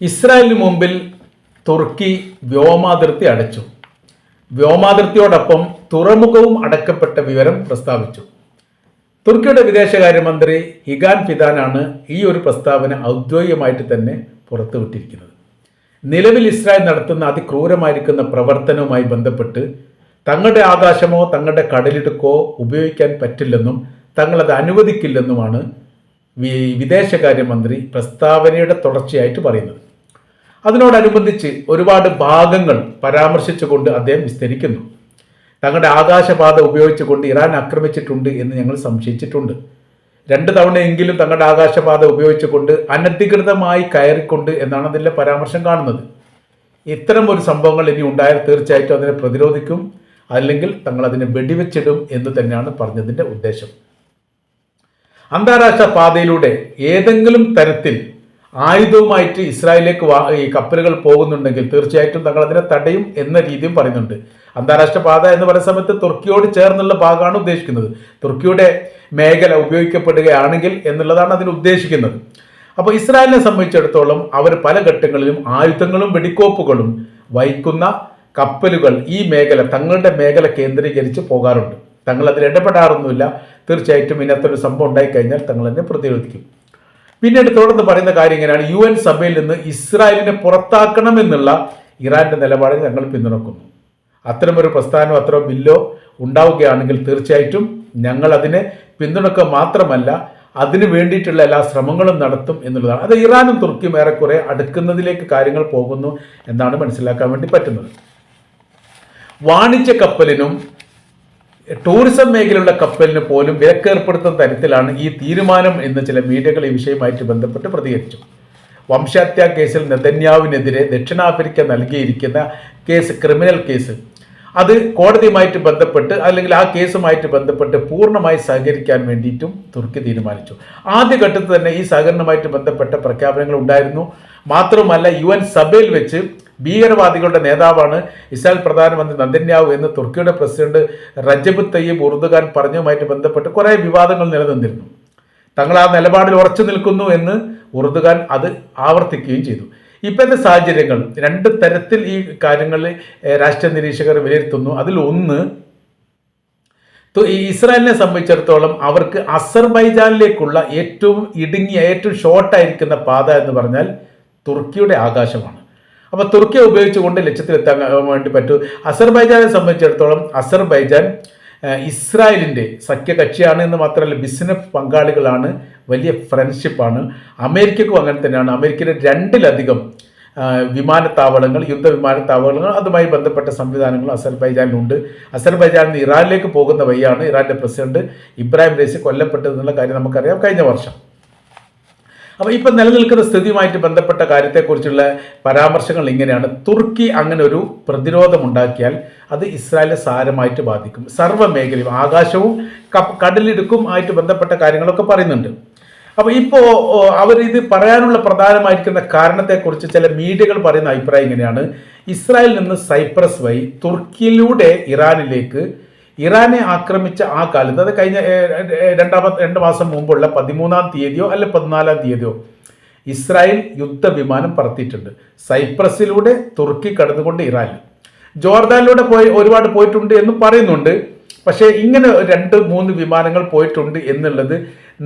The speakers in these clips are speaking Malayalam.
ഇസ്രായേലിന് മുമ്പിൽ തുർക്കി വ്യോമാതിർത്തി അടച്ചു. വ്യോമാതിർത്തിയോടൊപ്പം തുറമുഖവും അടക്കപ്പെട്ട വിവരം പ്രസ്താവിച്ചു. തുർക്കിയുടെ വിദേശകാര്യമന്ത്രി ഹിഗാൻ ഫിദാനാണ് ഈ ഒരു പ്രസ്താവന ഔദ്യോഗികമായിട്ട് തന്നെ പുറത്തുവിട്ടിരിക്കുന്നത്. നിലവിൽ ഇസ്രായേൽ നടത്തുന്ന അതിക്രൂരമായിരിക്കുന്ന പ്രവർത്തനവുമായി ബന്ധപ്പെട്ട് തങ്ങളുടെ ആകാശമോ തങ്ങളുടെ കടലിടുക്കോ ഉപയോഗിക്കാൻ പറ്റില്ലെന്നും തങ്ങളത് അനുവദിക്കില്ലെന്നുമാണ് വിദേശകാര്യമന്ത്രി പ്രസ്താവനയുടെ തുടർച്ചയായിട്ട് പറയുന്നത്. അതിനോടനുബന്ധിച്ച് ഒരുപാട് ഭാഗങ്ങൾ പരാമർശിച്ചുകൊണ്ട് അദ്ദേഹം വിസ്തരിക്കുന്നു. തങ്ങളുടെ ആകാശപാത ഉപയോഗിച്ചുകൊണ്ട് ഇറാൻ ആക്രമിച്ചിട്ടുണ്ട് എന്ന് ഞങ്ങൾ സംശയിച്ചിട്ടുണ്ട്. രണ്ട് തവണയെങ്കിലും തങ്ങളുടെ ആകാശപാത ഉപയോഗിച്ചുകൊണ്ട് അനധികൃതമായി കയറിക്കൊണ്ട് എന്നാണ് അതിന്റെ പരാമർശം കാണുന്നത്. ഇത്തരം ഒരു സംഭവങ്ങൾ ഇനി ഉണ്ടായാൽ തീർച്ചയായിട്ടും അതിനെ പ്രതിരോധിക്കും അല്ലെങ്കിൽ തങ്ങൾ അതിനെ വെടിവെച്ചിടും എന്ന് തന്നെയാണ് പറഞ്ഞതിന്റെ ഉദ്ദേശം. അന്താരാഷ്ട്ര പാതയിലൂടെ ഏതെങ്കിലും തരത്തിൽ ആയുധവുമായിട്ട് ഇസ്രായേലിലേക്ക് ഈ കപ്പലുകൾ പോകുന്നുണ്ടെങ്കിൽ തീർച്ചയായിട്ടും തങ്ങൾ അതിനെ തടയും എന്ന രീതിയും പറയുന്നുണ്ട്. അന്താരാഷ്ട്ര പാത എന്ന് പറയുന്ന സമയത്ത് തുർക്കിയോട് ചേർന്നുള്ള ഭാഗമാണ് ഉദ്ദേശിക്കുന്നത്. തുർക്കിയുടെ മേഖല ഉപയോഗിക്കപ്പെടുകയാണെങ്കിൽ എന്നുള്ളതാണ് അതിന് ഉദ്ദേശിക്കുന്നത്. അപ്പോൾ ഇസ്രായേലിനെ സംബന്ധിച്ചിടത്തോളം അവർ പല ഘട്ടങ്ങളിലും ആയുധങ്ങളും വെടിക്കോപ്പുകളും വഹിക്കുന്ന കപ്പലുകൾ ഈ മേഖല തങ്ങളുടെ മേഖല കേന്ദ്രീകരിച്ച് പോകാറുണ്ട്. തങ്ങൾ അതിൽ ഇടപെടാറൊന്നുമില്ല. തീർച്ചയായിട്ടും ഇതിനകത്തൊരു സംഭവം ഉണ്ടായിക്കഴിഞ്ഞാൽ തങ്ങൾ തന്നെ പ്രതിരോധിക്കും. പിന്നീട് തുടർന്ന് പറയുന്ന കാര്യം ഇങ്ങനെയാണ്. യു എൻ സഭയിൽ നിന്ന് ഇസ്രായേലിനെ പുറത്താക്കണമെന്നുള്ള ഇറാന്റെ നിലപാട് ഞങ്ങൾ പിന്തുണക്കുന്നു. അത്തരമൊരു പ്രസ്ഥാനമോ അത്ര ബില്ലോ ഉണ്ടാവുകയാണെങ്കിൽ തീർച്ചയായിട്ടും ഞങ്ങൾ അതിനെ പിന്തുണക്കുക മാത്രമല്ല അതിനു വേണ്ടിയിട്ടുള്ള എല്ലാ ശ്രമങ്ങളും നടത്തും എന്നുള്ളതാണ്. അത് ഇറാനും തുർക്കിയും ഏറെക്കുറെ അടുക്കുന്നതിലേക്ക് കാര്യങ്ങൾ പോകുന്നു എന്നാണ് മനസ്സിലാക്കാൻ വേണ്ടി പറ്റുന്നത്. വാണിജ്യ കപ്പലിനും ടൂറിസം മേഖലയുള്ള കപ്പലിന് പോലും വിലക്കേർപ്പെടുത്തുന്ന തരത്തിലാണ് ഈ തീരുമാനം എന്ന് ചില മീഡിയകൾ ഈ വിഷയവുമായിട്ട് ബന്ധപ്പെട്ട് പ്രതികരിച്ചു. വംശഹത്യാ കേസിൽ നെതന്യാവിനെതിരെ ദക്ഷിണാഫ്രിക്ക നൽകിയിരിക്കുന്ന കേസ് ക്രിമിനൽ കേസ് അത് കോടതിയുമായിട്ട് ബന്ധപ്പെട്ട് അല്ലെങ്കിൽ ആ കേസുമായിട്ട് ബന്ധപ്പെട്ട് പൂർണമായി സഹകരിക്കാൻ വേണ്ടിയിട്ടും തുർക്കി തീരുമാനിച്ചു. ആദ്യഘട്ടത്തിൽ തന്നെ ഈ സഹകരണവുമായിട്ട് ബന്ധപ്പെട്ട പ്രഖ്യാപനങ്ങൾ ഉണ്ടായിരുന്നു. മാത്രമല്ല യു സഭയിൽ വെച്ച് ഭീകരവാദികളുടെ നേതാവാണ് ഇസ്രായേൽ പ്രധാനമന്ത്രി നന്ദന്യാവു എന്ന് തുർക്കിയുടെ പ്രസിഡന്റ് റജബ് തയ്യബ് ഉറുദുഖാൻ പറഞ്ഞതുമായിട്ട് ബന്ധപ്പെട്ട് കുറേ വിവാദങ്ങൾ നിലനിന്നിരുന്നു. തങ്ങൾ ആ നിലപാടിൽ ഉറച്ചു നിൽക്കുന്നു എന്ന് ഉറുദുഖാൻ അത് ആവർത്തിക്കുകയും ചെയ്തു. ഇപ്പോഴത്തെ സാഹചര്യങ്ങൾ രണ്ട് തരത്തിൽ ഈ കാര്യങ്ങൾ രാഷ്ട്രീയ നിരീക്ഷകർ വിലയിരുത്തുന്നു. അതിൽ ഒന്ന് ഇസ്രായേലിനെ സംബന്ധിച്ചിടത്തോളം അവർക്ക് അസർബൈജാനിലേക്കുള്ള ഏറ്റവും ഇടുങ്ങിയ ഏറ്റവും ഷോർട്ടായിരിക്കുന്ന പാത എന്ന് പറഞ്ഞാൽ തുർക്കിയുടെ ആകാശമാണ്. അപ്പോൾ തുർക്കിയെ ഉപയോഗിച്ചുകൊണ്ട് ലക്ഷ്യത്തിലെത്താൻ വേണ്ടി പറ്റൂ. അസർബൈജാനെ സംബന്ധിച്ചിടത്തോളം അസർബൈജാൻ ഇസ്രായേലിന്റെ സഖ്യകക്ഷിയാണ് എന്ന് മാത്രമല്ല ബിസിനസ് പങ്കാളികളാണ് വലിയ ഫ്രണ്ട്ഷിപ്പാണ്. അമേരിക്കക്കും അങ്ങനെ തന്നെയാണ്. അമേരിക്കയുടെ രണ്ടിലധികം വിമാനത്താവളങ്ങൾ യുദ്ധ വിമാനത്താവളങ്ങൾ അതുമായി ബന്ധപ്പെട്ട സംവിധാനങ്ങൾ അസർബൈജാനിലുണ്ട്. അസർബൈജാനിൽ നിന്ന് ഇറാനിലേക്ക് പോകുന്ന വഴിയാണ് ഇറാന്റെ പ്രസിഡന്റ് ഇബ്രാഹിം റൈസി കൊല്ലപ്പെട്ടതെന്നുള്ള കാര്യം നമുക്കറിയാം. കഴിഞ്ഞ വർഷം അപ്പോൾ ഇപ്പം നിലനിൽക്കുന്ന സ്ഥിതിയുമായിട്ട് ബന്ധപ്പെട്ട കാര്യത്തെക്കുറിച്ചുള്ള പരാമർശങ്ങൾ ഇങ്ങനെയാണ്. തുർക്കി അങ്ങനെ ഒരു പ്രതിരോധം ഉണ്ടാക്കിയാൽ അത് ഇസ്രായേലിനെ സാരമായിട്ട് ബാധിക്കും. സർവ മേഖലയും ആകാശവും കടലിടുക്കും ആയിട്ട് ബന്ധപ്പെട്ട കാര്യങ്ങളൊക്കെ പറയുന്നുണ്ട്. അപ്പോൾ ഇപ്പോൾ അവർ ഇത് പറയാനുള്ള പ്രധാനമായിരിക്കുന്ന കാരണത്തെക്കുറിച്ച് ചില മീഡിയകൾ പറയുന്ന അഭിപ്രായം ഇങ്ങനെയാണ്. ഇസ്രായേലിൽ നിന്ന് സൈപ്രസ് വഴി തുർക്കിയിലൂടെ ഇറാനിലേക്ക് ഇറാനെ ആക്രമിച്ച ആ കാലത്ത് അത് കഴിഞ്ഞ രണ്ടാമത്തെ രണ്ട് മാസം മുമ്പുള്ള പതിമൂന്നാം തീയതിയോ അല്ലെ പതിനാലാം തീയതിയോ ഇസ്രായേൽ യുദ്ധവിമാനം പറത്തിയിട്ടുണ്ട്. സൈപ്രസിലൂടെ തുർക്കി കടന്നുകൊണ്ട് ഇറാനിൽ ജോർദാനിലൂടെ പോയി ഒരുപാട് പോയിട്ടുണ്ട് എന്ന് പറയുന്നുണ്ട്. പക്ഷേ ഇങ്ങനെ രണ്ട് മൂന്ന് വിമാനങ്ങൾ പോയിട്ടുണ്ട് എന്നുള്ളത്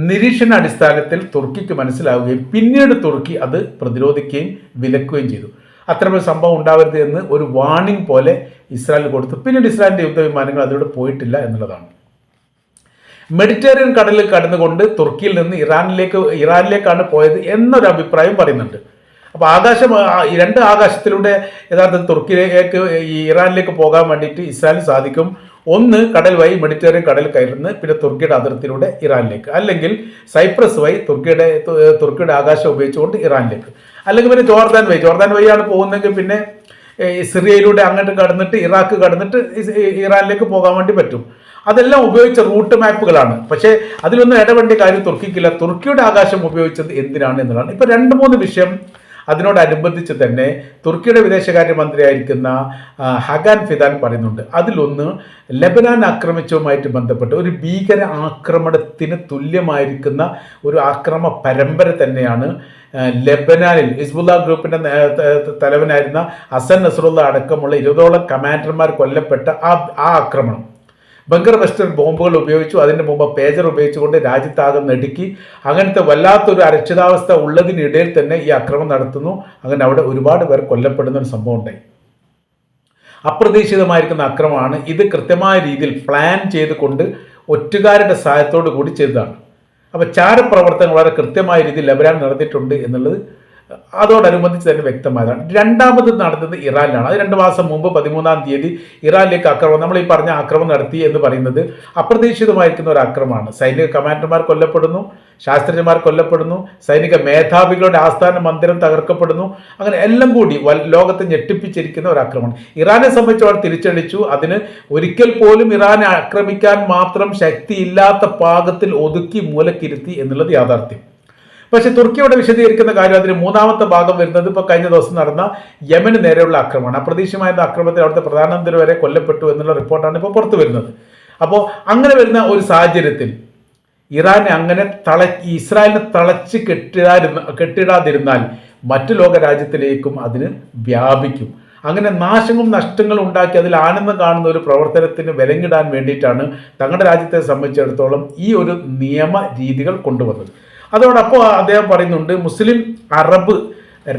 നിരീക്ഷണ അടിസ്ഥാനത്തിൽ തുർക്കിക്ക് മനസ്സിലാവുകയും പിന്നീട് തുർക്കി അത് പ്രതിരോധിക്കുകയും വിലക്കുകയും ചെയ്തു. അത്തരമൊരു സംഭവം ഉണ്ടാവരുത് എന്ന് ഒരു വാണിംഗ് പോലെ ഇസ്രായേൽ കൊടുത്തു. പിന്നീട് ഇസ്രായേലിന്റെ യുദ്ധവിമാനങ്ങൾ അതിലൂടെ പോയിട്ടില്ല എന്നുള്ളതാണ്. മെഡിറ്ററേനിയൻ കടലിൽ കടന്നുകൊണ്ട് തുർക്കിയിൽ നിന്ന് ഇറാനിലേക്ക് ഇറാനിലേക്കാണ് പോയത് എന്നൊരു അഭിപ്രായം പറയുന്നുണ്ട്. അപ്പോൾ ആകാശം രണ്ട് ആകാശത്തിലൂടെ യഥാർത്ഥത്തിൽ തുർക്കിയിലേക്ക് ഈ ഇറാനിലേക്ക് പോകാൻ വേണ്ടിയിട്ട് ഇസ്രായേലിന് സാധിക്കും. ഒന്ന് കടൽ വഴി മെഡിറ്ററേനിയൻ കടൽ കയറുന്ന പിന്നെ തുർക്കിയുടെ അതിർത്തിയിലൂടെ ഇറാനിലേക്ക്. അല്ലെങ്കിൽ സൈപ്രസ് വഴി തുർക്കിയുടെ തുർക്കിയുടെ ആകാശം ഉപയോഗിച്ചുകൊണ്ട് ഇറാനിലേക്ക്. അല്ലെങ്കിൽ പിന്നെ ജോർദാൻ വഴി. ജോർദാൻ വഴിയാണ് പോകുന്നതെങ്കിൽ പിന്നെ സിറിയയിലൂടെ അങ്ങോട്ട് കടന്നിട്ട് ഇറാഖ് കടന്നിട്ട് ഇറാനിലേക്ക് പോകാൻ വേണ്ടി പറ്റും. അതെല്ലാം ഉപയോഗിച്ച റൂട്ട് മാപ്പുകളാണ്. പക്ഷേ അതിലൊന്നും ഇടപെടേണ്ട കാര്യം തുർക്കിക്കില്ല. തുർക്കിയുടെ ആകാശം ഉപയോഗിച്ചത് എന്തിനാണ് എന്നുള്ളതാണ്. ഇപ്പൊ രണ്ട് മൂന്ന് വിഷയം അതിനോടനുബന്ധിച്ച് തന്നെ തുർക്കിയുടെ വിദേശകാര്യമന്ത്രിയായിരിക്കുന്ന ഹഗാൻ ഫിദാൻ പറയുന്നുണ്ട്. അതിലൊന്ന് ലബനാൻ ആക്രമിച്ചതുമായിട്ട് ബന്ധപ്പെട്ട് ഒരു ഭീകര ആക്രമണത്തിന് തുല്യമായിരിക്കുന്ന ഒരു ആക്രമ പരമ്പര തന്നെയാണ് ലബനാനിൽ. ഹിസ്ബുല്ല ഗ്രൂപ്പിന്റെ തലവനായിരുന്ന ഹസൻ നസറുള്ള അടക്കമുള്ള ഇരുപതോളം കമാൻഡർമാർ കൊല്ലപ്പെട്ട ആ ആ ആക്രമണം. ബങ്കർ വെസ്റ്റേൺ ബോംബുകൾ ഉപയോഗിച്ചു. അതിന് മുമ്പ് പേജർ ഉപയോഗിച്ചുകൊണ്ട് രാജ്യത്താകെ നടുക്കി. അങ്ങനത്തെ വല്ലാത്തൊരു അരക്ഷിതാവസ്ഥ ഉള്ളതിനിടയിൽ തന്നെ ഈ ആക്രമണം നടത്തുന്നു. അങ്ങനെ അവിടെ ഒരുപാട് പേർ കൊല്ലപ്പെടുന്ന ഒരു സംഭവം ഉണ്ടായി അപ്രതീക്ഷിതമായിരിക്കുന്ന അക്രമമാണ് ഇത് കൃത്യമായ രീതിയിൽ പ്ലാൻ ചെയ്തുകൊണ്ട് ഒറ്റുകാരുടെ സഹായത്തോടു കൂടി ചെയ്തതാണ്. അപ്പോൾ ചാരപ്രവർത്തനങ്ങൾ വളരെ കൃത്യമായ രീതിയിൽ ലബനാൻ നടന്നിട്ടുണ്ട് എന്നുള്ളത് അതോടനുബന്ധിച്ച് തന്നെ വ്യക്തമായതാണ്. രണ്ടാമത് നടന്നത് ഇറാനിലാണ്. അത് രണ്ട് മാസം മുമ്പ് പതിമൂന്നാം തീയതി ഇറാനിലേക്ക് ആക്രമണം നമ്മൾ ഈ പറഞ്ഞ ആക്രമണം നടത്തി എന്ന് പറയുന്നത് അപ്രതീക്ഷിതമായിരിക്കുന്ന ഒരു ആക്രമണമാണ്. സൈനിക കമാൻഡർമാർ കൊല്ലപ്പെടുന്നു ശാസ്ത്രജ്ഞന്മാർ കൊല്ലപ്പെടുന്നു സൈനിക മേധാവികളുടെ ആസ്ഥാന മന്ദിരം തകർക്കപ്പെടുന്നു. അങ്ങനെ എല്ലാം കൂടി ലോകത്തെ ഞെട്ടിപ്പിച്ചിരിക്കുന്ന ഒരു ആക്രമണം. ഇറാനെ സംബന്ധിച്ച് അവർ തിരിച്ചടിച്ചു. അതിന് ഒരിക്കൽ പോലും ഇറാനെ ആക്രമിക്കാൻ മാത്രം ശക്തിയില്ലാത്ത പാകത്തിൽ ഒതുക്കി മൂലക്കിരുത്തി എന്നുള്ളത് യാഥാർത്ഥ്യം. പക്ഷേ തുർക്കിയോട് വിശദീകരിക്കുന്ന കാര്യം അതിന് മൂന്നാമത്തെ ഭാഗം വരുന്നത് ഇപ്പോൾ കഴിഞ്ഞ ദിവസം നടന്ന യമന് നേരെയുള്ള ആക്രമണം അപ്രതീക്ഷിതമായ ആക്രമണത്തിൽ അവിടുത്തെ പ്രധാനമന്ത്രി വരെ കൊല്ലപ്പെട്ടു എന്നുള്ള റിപ്പോർട്ടാണ് ഇപ്പോൾ പുറത്തു വരുന്നത്. അപ്പോൾ അങ്ങനെ വരുന്ന ഒരു സാഹചര്യത്തിൽ ഇറാനെ അങ്ങനെ തള ഇസ്രായേലിനെ തളച്ച് കെട്ടിടാതിരുന്ന കെട്ടിടാതിരുന്നാൽ മറ്റു ലോക രാജ്യത്തിലേക്കും അതിന് വ്യാപിക്കും. അങ്ങനെ നാശങ്ങളും നഷ്ടങ്ങളും ഉണ്ടാക്കി അതിൽ ആനന്ദം കാണുന്ന ഒരു പ്രവർത്തനത്തിന് വിലങ്ങിടാൻ വേണ്ടിയിട്ടാണ് തങ്ങളുടെ രാജ്യത്തെ സംബന്ധിച്ചിടത്തോളം ഈ ഒരു നിയമ രീതികൾ കൊണ്ടുവന്നത്. അതോടൊപ്പം അദ്ദേഹം പറയുന്നുണ്ട് മുസ്ലിം അറബ്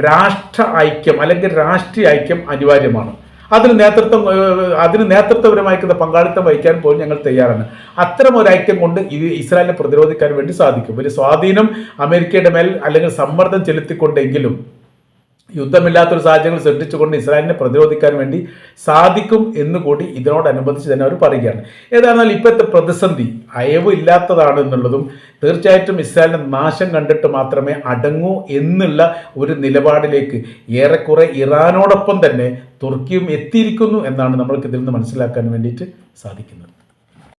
രാഷ്ട്ര ഐക്യം അല്ലെങ്കിൽ രാഷ്ട്രീയ ഐക്യം അനിവാര്യമാണ്. അതിന് നേതൃത്വം അതിന് നേതൃത്വപരമായിരിക്കുന്ന പങ്കാളിത്തം വഹിക്കാൻ പോലും ഞങ്ങൾ തയ്യാറാണ്. അത്തരം ഒരു ഐക്യം കൊണ്ട് ഇത് ഇസ്രായേലിനെ പ്രതിരോധിക്കാൻ വേണ്ടി സാധിക്കും. ഒരു സ്വാധീനം അമേരിക്കയുടെ മേൽ അല്ലെങ്കിൽ സമ്മർദ്ദം ചെലുത്തിക്കൊണ്ടെങ്കിലും യുദ്ധമില്ലാത്തൊരു സാഹചര്യങ്ങൾ സൃഷ്ടിച്ചുകൊണ്ട് ഇസ്രായേലിനെ പ്രതിരോധിക്കാൻ വേണ്ടി സാധിക്കും എന്ന് കൂടി ഇതിനോടനുബന്ധിച്ച് തന്നെ അവർ പറയുകയാണ്. ഏതായിരുന്നാലും ഇപ്പോഴത്തെ പ്രതിസന്ധി അയവ് ഇല്ലാത്തതാണ് എന്നുള്ളതും തീർച്ചയായിട്ടും ഇസ്രായേലിന്റെ നാശം കണ്ടിട്ട് മാത്രമേ അടങ്ങൂ എന്നുള്ള ഒരു നിലപാടിലേക്ക് ഏറെക്കുറെ ഇറാനോടൊപ്പം തന്നെ തുർക്കിയും എത്തിയിരിക്കുന്നു എന്നാണ് നമ്മൾക്ക് ഇതിൽ നിന്ന് മനസ്സിലാക്കാൻ വേണ്ടിയിട്ട് സാധിക്കുന്നത്.